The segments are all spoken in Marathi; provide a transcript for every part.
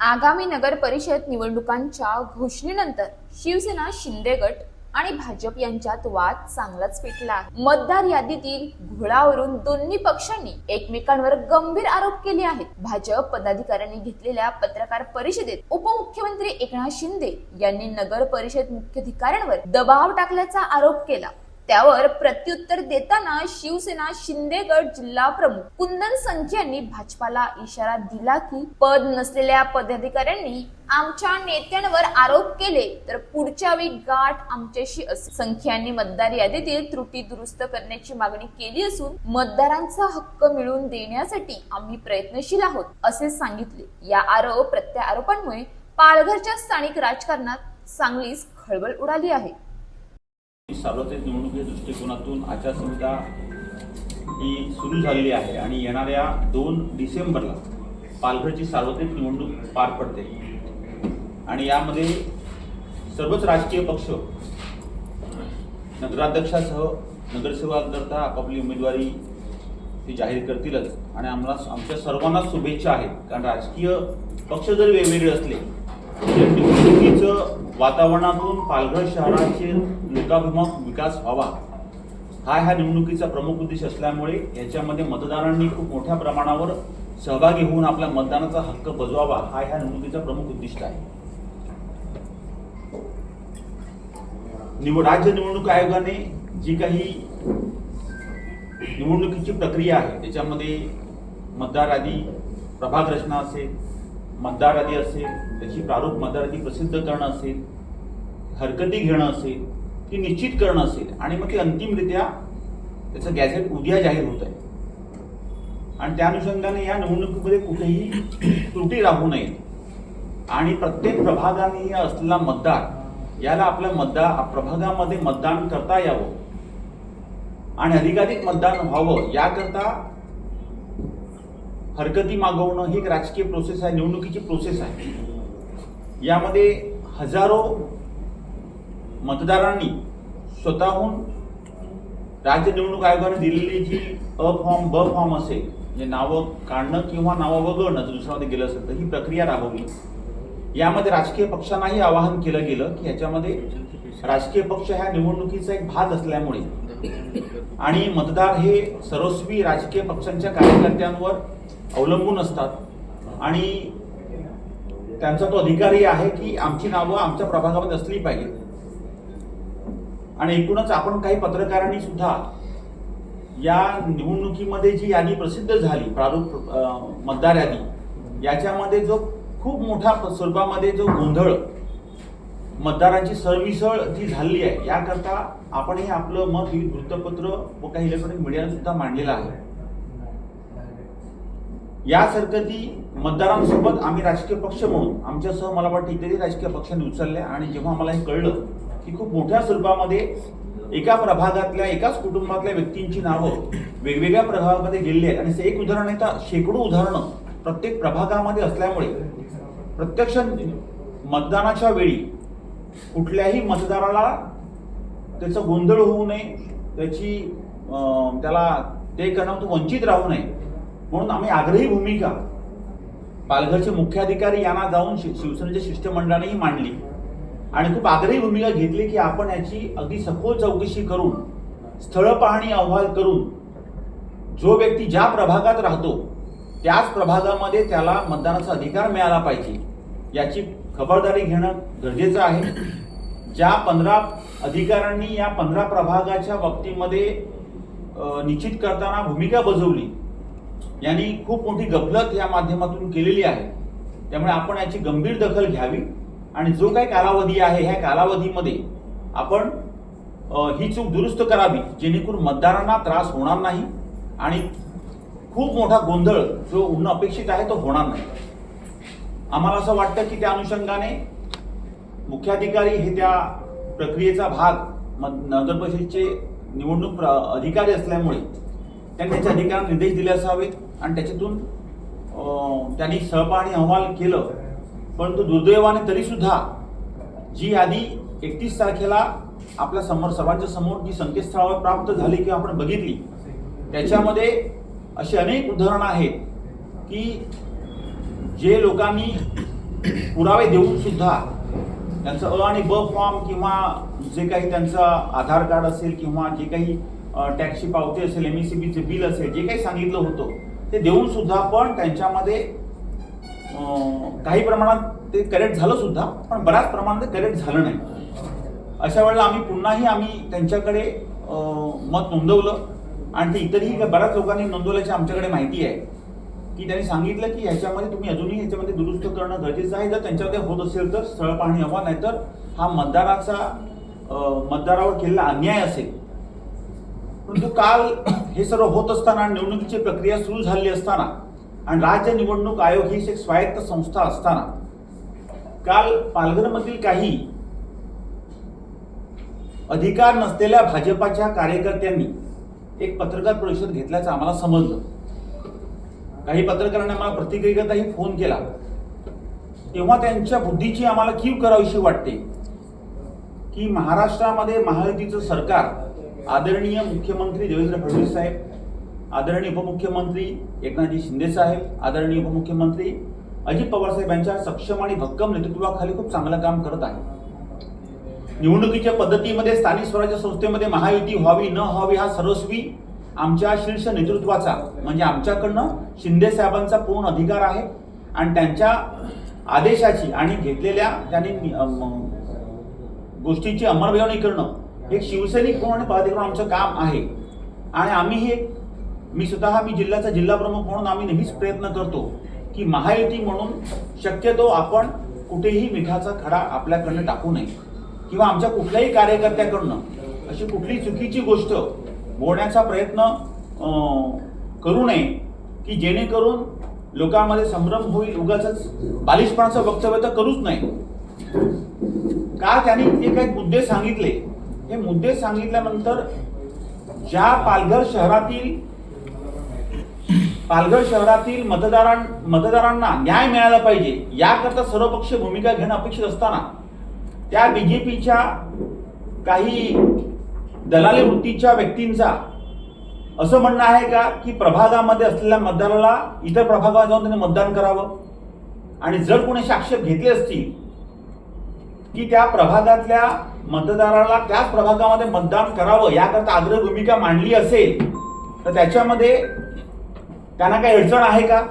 आगामी नगर परिषद निवडणुकांच्या घोषणेनंतर शिवसेना शिंदे गट आणि भाजप यांच्यात वाद चांगलाच पेटला आहे. मतदार यादीतील घोळावरून दोन्ही पक्षांनी एकमेकांवर गंभीर आरोप केले आहेत. भाजप पदाधिकाऱ्यांनी घेतलेल्या पत्रकार परिषदेत उपमुख्यमंत्री एकनाथ शिंदे यांनी नगर परिषद मुख्याधिकाऱ्यांवर दबाव टाकल्याचा आरोप केला. त्यावर प्रत्युत्तर देताना शिवसेना शिंदे गट जिल्हा प्रमुख कुंदन संख्या यांनी भाजपाला इशारा दिला की पद नसलेल्या पदाधिकाऱ्यांनी आमच्या नेत्यांवर आरोप केले तर पुढच्या वेळी गाठ आमच्याशी असेल. संख्यांनी मतदार यादीतील त्रुटी दुरुस्त करण्याची मागणी केली असून मतदारांचा हक्क मिळवून देण्यासाठी आम्ही प्रयत्नशील आहोत असे सांगितले. या आरोप प्रत्यारोपांमुळे पालघरच्या स्थानिक राजकारणात चांगलीच खळबळ उडाली आहे. सार्वत्रिक निवडणुकीच्या दृष्टिकोनातून आचारसंहिता ही सुरू झालेली आहे आणि येणाऱ्या दोन डिसेंबरला पालघरची सार्वत्रिक निवडणूक पार पडते. आणि यामध्ये सर्वच राजकीय पक्ष नगराध्यक्षासह नगरसेवकाकरता आपापली उमेदवारी ती जाहीर करतीलच. आणि आम्हाला आमच्या सर्वांना शुभेच्छा आहेत. कारण राजकीय पक्ष जरी वेगवेगळे असले तरी निवडणुकीचं वातावरणातून पालघर शहराचे लोकाभिमुख विकास व्हावा. हा ह्या निवडणुकीचा प्रमुख उद्देश असल्यामुळे याच्यामध्ये मतदारांनी खूप मोठ्या प्रमाणावर सहभागी होऊन आपल्या मतदानाचा हक्क बजवावा हा ह्या निवडणुकीचा प्रमुख उद्दिष्ट आहे. निवड राज्य निवडणूक आयोगाने जी काही निवडणुकीची प्रक्रिया आहे त्याच्यामध्ये मतदार यादी प्रभाग रचना असेल मतदार यादी असेल त्याची प्रारूप मतदार यादी प्रसिद्ध करणं असेल हरकती घेणं असेल ती निश्चित करणं असेल आणि मग ती अंतिमरित्या त्याचं गॅझेट उद्या जाहीर होत आहे. आणि त्या अनुषंगाने या निवडणुकीमध्ये कुठेही त्रुटी राहू नये. आणि प्रत्येक प्रभागाने असलेला मतदार याला आपल्या मतदार प्रभागामध्ये मतदान करता यावं. आणि अधिकाधिक मतदान व्हावं याकरता हरकती मागवणं ही एक राजकीय प्रोसेस आहे निवडणुकीची प्रोसेस आहे. यामध्ये हजारो मतदारांनी स्वतःहून राज्य निवडणूक आयोगाने दिलेली जी अ फॉर्म ब फॉर्म असेल म्हणजे नावं काढणं किंवा नावं वगळणं जर दुसऱ्यामध्ये गेलं असेल तर ही प्रक्रिया राबवली. यामध्ये राजकीय पक्षांनाही आवाहन केलं गेलं की याच्यामध्ये राजकीय पक्ष ह्या निवडणुकीचा एक भाग असल्यामुळे आणि मतदार हे सर्वस्वी राजकीय पक्षांच्या कार्यकर्त्यांवर अवलंबून असतात. आणि त्यांचा तो अधिकारही आहे की आमची नावं आमच्या प्रभागामध्ये असली पाहिजे आणि एकूणच आपण काही पत्रकारांनी सुद्धा या निवडणुकीमध्ये जी यादी प्रसिद्ध झाली प्रारूप मतदार यादी याच्यामध्ये जो खूप मोठ्या स्वरूपामध्ये जो गोंधळ मतदारांची सरमिसळ जी झालेली आहे याकरता आपण हे आपलं मत विविध वृत्तपत्र व काही इलेक्ट्रॉनिक मीडियाने सुद्धा मांडलेलं आहे. यासारखं ती मतदारांसोबत आम्ही राजकीय पक्ष म्हणून आमच्यासह मला वाटतं इतरही राजकीय पक्षांनी उचलल्या आणि जेव्हा मला हे कळलं की खूप मोठ्या स्वरूपामध्ये एका प्रभागातल्या एकाच कुटुंबातल्या व्यक्तींची नावं वेगवेगळ्या प्रभागामध्ये गेलेली आहेत. आणि एक उदाहरण आहे तर शेकडो उदाहरणं प्रत्येक प्रभागामध्ये असल्यामुळे प्रत्यक्ष मतदानाच्या वेळी कुठल्याही मतदाराला त्याचा गोंधळ होऊ नये त्याची त्याला ते करणं तो वंचित राहू नये म्हणून आम्ही आग्रही भूमिका पालघरचे मुख्याधिकारी यांना जाऊन शि- शिवसेनेच्या शिष्टमंडळानेही मांडली. आणि खूप आग्रही भूमिका घेतली की आपण याची अगदी सखोल चौकशी करून स्थळ पाहणी अहवाल करून जो व्यक्ती ज्या प्रभागात राहतो त्याच प्रभागामध्ये त्याला मतदानाचा अधिकार मिळाला पाहिजे याची खबरदारी घेणं गरजेचं आहे. ज्या पंधरा अधिकाऱ्यांनी या पंधरा प्रभागाच्या बाबतीमध्ये निश्चित करताना भूमिका बजावली यांनी खूप मोठी गफलत या माध्यमातून केलेली आहे. त्यामुळे आपण याची गंभीर दखल घ्यावी आणि जो काही कालावधी आहे ह्या कालावधीमध्ये आपण ही चूक दुरुस्त करावी जेणेकरून मतदारांना त्रास होणार नाही आणि खूप मोठा गोंधळ जो होणं अपेक्षित आहे तो होणार नाही. आम्हाला असं वाटतं की त्या अनुषंगाने मुख्याधिकारी हे त्या प्रक्रियेचा भाग नगर परिषदेचे निवडणूक प्र- अधिकारी असल्यामुळे त्यांनी त्याच्या अधिकाऱ्यांना निर्देश दिले असावेत. आणि त्याच्यातून त्यांनी सहपाणी अहवाल केलं. परंतु दुर्दैवाने तरीसुद्धा जी यादी एकतीस तारखेला आपल्यासमोर सर्वांच्या समोर जी संकेतस्थळावर प्राप्त झाली किंवा आपण बघितली त्याच्यामध्ये अशी अनेक उदाहरणं आहेत की जे लोकांनी पुरावे देऊन सुद्धा त्यांचं अ आणि ब फॉर्म किंवा जे काही त्यांचं आधार कार्ड असेल किंवा जे काही टॅक्सची पावती असेल एम ए सी बीचे बिल असेल जे काही सांगितलं होतं ते देऊन सुद्धा पण त्यांच्यामध्ये काही प्रमाणात ते करेक्ट झालं सुद्धा पण बऱ्याच प्रमाणात ते करेक्ट झालं नाही. अशा वेळेला आम्ही पुन्हाही आम्ही त्यांच्याकडे मत नोंदवलं. आणि ते इतरही बऱ्याच लोकांनी नोंदवल्याची आमच्याकडे माहिती आहे. की त्यांनी सांगितलं की ह्याच्यामध्ये तुम्ही अजूनही ह्याच्यामध्ये दुरुस्त करणं गरजेचं आहे. जर त्यांच्यामध्ये होत असेल तर स्थळ पाहणी हवा नाही तर हा मतदाराचा मतदारावर केलेला अन्याय असेल परंतु काल हे सर्व होत असताना निवडणुकीची प्रक्रिया सुरू झाली असताना आणि राज्य निवडणूक आयोग ही एक स्वायत्त संस्था असताना काल पालघरमधील काही अधिकार नसलेल्या भाजपाच्या कार्यकर्त्यांनी एक पत्रकार परिषद घेतल्याचं आम्हाला समजलं. काही पत्रकारांनी आम्हाला प्रतिक्रियेकरताही फोन केला. तेव्हा त्यांच्या बुद्धीची आम्हाला कीव करावीशी वाटते की महाराष्ट्रामध्ये महायुतीचं सरकार आदरणीय मुख्यमंत्री देवेंद्र फडणवीस साहेब आदरणीय उपमुख्यमंत्री एकनाथजी शिंदे साहेब आदरणीय उपमुख्यमंत्री अजित पवार साहेब यांच्या सक्षम आणि भक्कम नेतृत्वाखाली खूप चांगलं काम करत आहे निवडणुकीच्या पद्धतीमध्ये स्थानिक स्वराज्य संस्थेमध्ये महायुती व्हावी न व्हावी हा सर्वस्वी आमच्या शीर्ष नेतृत्वाचा म्हणजे आमच्याकडनं शिंदे साहेबांचा पूर्ण अधिकार आहे. आणि त्यांच्या आदेशाची आणि घेतलेल्या त्यांनी गोष्टीची अंमलबजावणी करणं एक शिवसैनिक म्हणून आणि आमचं काम आहे. आणि आम्ही हे मी स्वतः मी जिल्ह्याचा जिल्हा प्रमुख म्हणून आम्ही नेहमीच प्रयत्न करतो की महायुती म्हणून शक्यतो आपण कुठेही मिठाचा खडा आपल्याकडनं टाकू नये. किंवा आमच्या कुठल्याही कार्यकर्त्याकडनं अशी कुठली चुकीची गोष्ट बोलण्याचा प्रयत्न करू नये की जेणेकरून लोकांमध्ये संभ्रम होईल. उगाच बालिशपणाचं वक्तव्य तर करूच नाही का त्यांनी जे काही मुद्दे सांगितले? हे मुद्दे सांगितल्यानंतर ज्या पालघर शहरातील पालघर शहरातील मतदारां मतदारांना न्याय मिळाला पाहिजे याकरता सर्वपक्षीय भूमिका घेणं अपेक्षित असताना त्या बीजेपीच्या काही दलाली वृत्तीच्या व्यक्तींचा असं म्हणणं आहे का की प्रभागामध्ये असलेल्या मतदाराला इतर प्रभागात जाऊन त्यांनी मतदान करावं? आणि जर कोणी आक्षेप घेतले असतील की त्या प्रभागातल्या मतदाराला त्याच प्रभागामध्ये मतदान करावं याकरता आग्रह भूमिका मांडली असेल तर त्याच्यामध्ये त्यांना काही अडचण आहे का?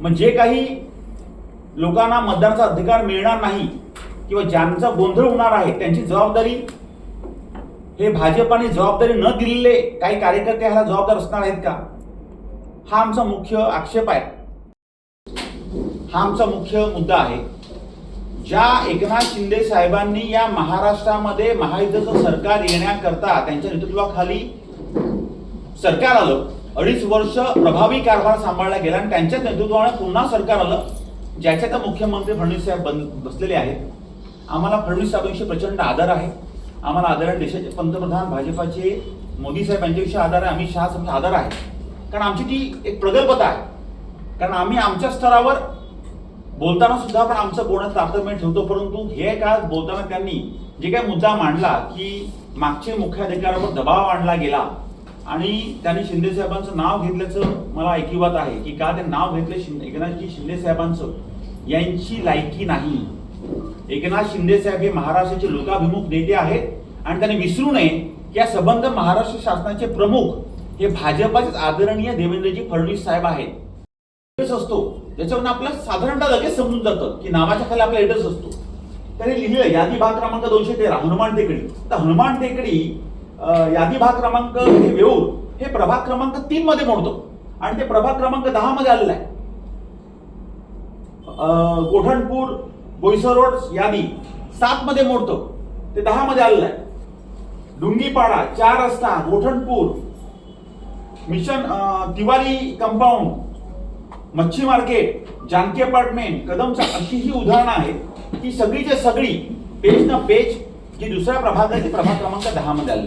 मग जे काही लोकांना मतदानाचा अधिकार मिळणार नाही किंवा ज्यांचा गोंधळ होणार आहे त्यांची जबाबदारी हे भाजपाने जबाबदारी न दिलेले काही कार्यकर्ते ह्याला जबाबदार असणार आहेत का? हा आमचा मुख्य आक्षेप आहे. हा आमचा मुख्य मुद्दा आहे. ज्या एकनाथ शिंदे साहेबांनी या महाराष्ट्रामध्ये महायुद्धाचं सरकार येण्याकरता त्यांच्या नेतृत्वाखाली सरकार आलं अडीच वर्ष प्रभावी कारभार सांभाळला गेला आणि त्यांच्याच नेतृत्वाने पुन्हा सरकार आलं ज्याच्यात मुख्यमंत्री फडणवीस साहेब बन बसलेले आहेत. आम्हाला फडणवीस साहेबांविषयी प्रचंड आदर आहे. आम्हाला आदर देशाचे पंतप्रधान भाजपाचे मोदी साहेब यांच्याविषयी आदर आहे. अमित शहा साहेबांचा आदर आहे. कारण आमची ती एक प्रगल्भता आहे. कारण आम्ही आमच्या स्तरावर बोलताना सुद्धा पण आमचं बोलणं तारतम्य ठेवतो परंतु हे काळात बोलताना त्यांनी जे काही मुद्दा मांडला की मागचे मुख्याधिकाऱ्यावर दबाव आणला गेला. आणि त्यांनी शिंदे साहेबांचं नाव घेतल्याचं मला ऐकिवात आहे की का ते नाव घेतले शिंदे एकनाथजी शिंदे साहेबांचं. यांची लायकी नाही. एकनाथ शिंदे साहेब हे महाराष्ट्राचे लोकाभिमुख नेते आहेत आणि त्यांनी विसरू नये की या संबंध महाराष्ट्र शासनाचे प्रमुख हे भाजपाचेच आदरणीय देवेंद्रजी फडणवीस साहेब आहेत. असतो. ज्याच्यावरून आपल्याला साधारणतः लगेच समजून जातं की नावाच्या खाली आपला एड्रेस असतो. त्याने लिहिलं यादी भाग क्रमांक दोनशे तेरा हनुमान टेकडी. तर हनुमान टेकडी यादी भाग क्रमांक हे वेऊर हे प्रभाग क्रमांक तीन मध्ये मोडतो. आणि ते प्रभाग क्रमांक दहा मध्ये आलेलं आहे. गोठणपूर बोईसर रोड यादी सात मध्ये मोडतो. ते दहा मध्ये आलेलं आहे. डुंगीपाडा चार रस्ता गोठणपूर मिशन तिवारी कंपाऊंड मच्छी मार्केट जानकी अपार्टमेंट कदमचा अशी ही उदाहरणं आहेत. की सगळीच्या सगळी पेज न पेज जी दुसऱ्या प्रभागाची प्रभाग क्रमांक दहा मध्ये आली.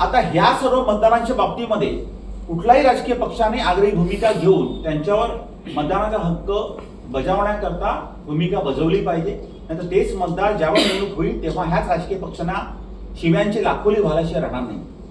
आता ह्या सर्व मतदारांच्या बाबतीमध्ये कुठलाही राजकीय पक्षाने आग्रही भूमिका घेऊन त्यांच्यावर मतदानाचा हक्क बजावण्याकरता भूमिका बजावली पाहिजे. नाहीतर तेच मतदार ज्यावेळी निवडणूक होईल तेव्हा ह्याच राजकीय पक्षांना शिव्यांची लाखोली व्हायलाशिवाय राहणार नाही.